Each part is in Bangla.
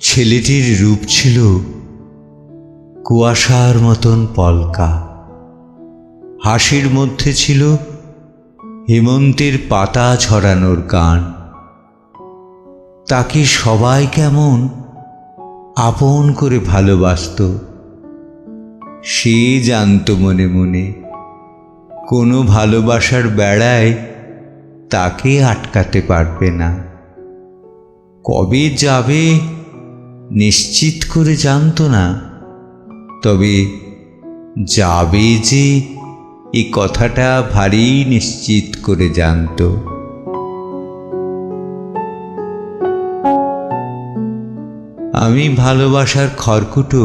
ছেলেটির রূপ ছিল কুয়াশার মতন পলকা। হাসির মধ্যে ছিল হেমন্তের পাতা ছড়ানোর গান। তাকে সবাই কেমন আপন করে ভালোবাসত। সে জানত মনে মনে, কোনো ভালোবাসার বেড়ায় তাকে আটকাতে পারবে না। কবে যাবে নিশ্চিত করে জানতো না, তবে যাবে যে এই কথাটা ভারী নিশ্চিত করে জানতো। আমি ভালোবাসার খড়কুটো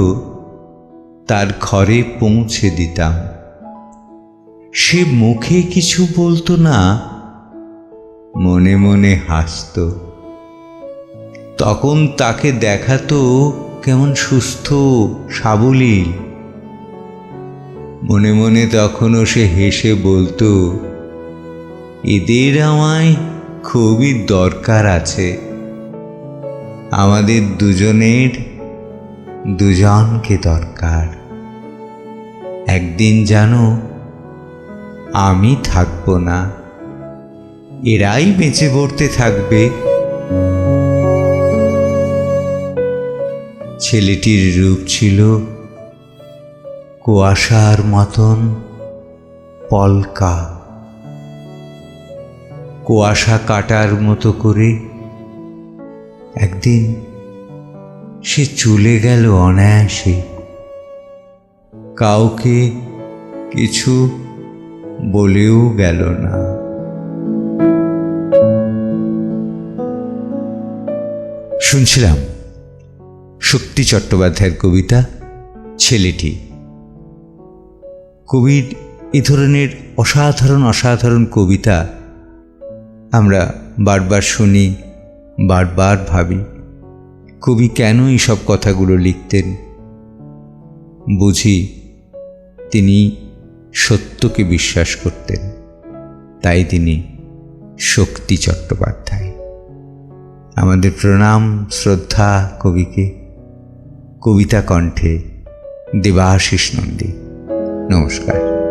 তার ঘরে পৌঁছে দিতাম। সে মুখে কিছু বলতো না, মনে মনে হাসত। তখন তাকে দেখাতো কেমন সুস্থ, সাবলীল। মনে মনে তখনও সে হেসে বলতো, এদের আমায় খুবই দরকার আছে। আমাদের দুজনের দুজনকে দরকার। একদিন জানো আমি থাকব না, এরাই বেঁচে পড়তে থাকবে। ছেলেটির রূপ ছিল কুয়াশার মতন পলকা। কুয়াশা কাটার মতো করে একদিন সে চলে গেল অনায়াসে। কাউকে কিছু বলেও গেল না। শুনছিলাম শক্তি চট্টোপাধ্যায়ের কবিতা, ছেলেটি। কবির এ ধরনের অসাধারণ অসাধারণ কবিতা আমরা বারবার শুনি। বারবার ভাবি, কবি কেন সব কথাগুলো লিখতেন? বুঝি তিনি সত্যকে বিশ্বাস করতেন, তাই তিনি শক্তি চট্টোপাধ্যায়। আমাদের প্রণাম, শ্রদ্ধা কবিকে। কবিতা কণ্ঠে দেবাশিস নন্দী। নমস্কার।